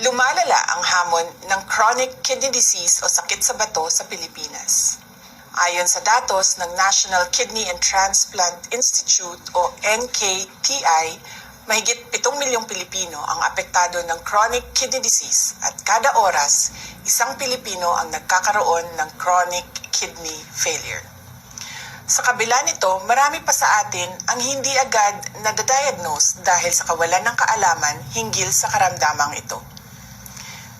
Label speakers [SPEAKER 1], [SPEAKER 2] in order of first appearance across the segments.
[SPEAKER 1] Lumalala ang hamon ng chronic kidney disease o sakit sa bato sa Pilipinas. Ayon sa datos ng National Kidney and Transplant Institute o NKTI, mahigit 7 milyong Pilipino ang apektado ng chronic kidney disease at kada oras, isang Pilipino ang nagkakaroon ng chronic kidney failure. Sa kabila nito, marami pa sa atin ang hindi agad nadadiagnose dahil sa kawalan ng kaalaman hinggil sa karamdamang ito.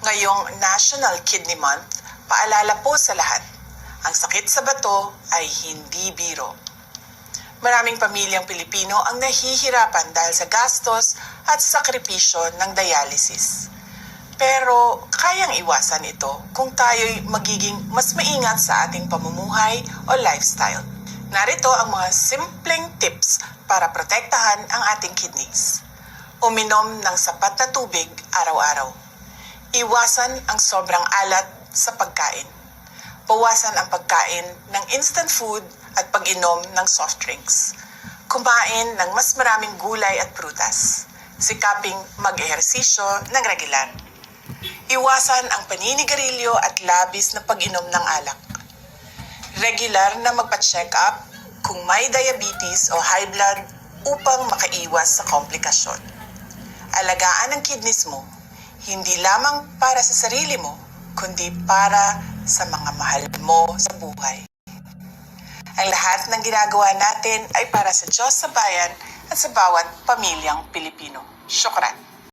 [SPEAKER 1] Ngayong National Kidney Month, paalala po sa lahat, ang sakit sa bato ay hindi biro. Maraming pamilyang Pilipino ang nahihirapan dahil sa gastos at sakripisyo ng dialysis. Pero kayang iwasan ito kung tayo'y magiging mas maingat sa ating pamumuhay o lifestyle. Narito ang mga simpleng tips para protektahan ang ating kidneys. Uminom ng sapat na tubig araw-araw. Iwasan ang sobrang alat sa pagkain. Bawasan ang pagkain ng instant food at pag-inom ng soft drinks. Kumain ng mas maraming gulay at prutas. Sikaping mag-ehersisyo ng regular. Iwasan ang paninigarilyo at labis na pag-inom ng alak. Regular na magpa-check up kung may diabetes o high blood upang makaiwas sa komplikasyon. Alagaan ang kidneys mo, hindi lamang para sa sarili mo, kundi para sa mga mahal mo sa buhay. Ang lahat ng ginagawa natin ay para sa Diyos sa bayan at sa bawat pamilyang Pilipino. Syukran.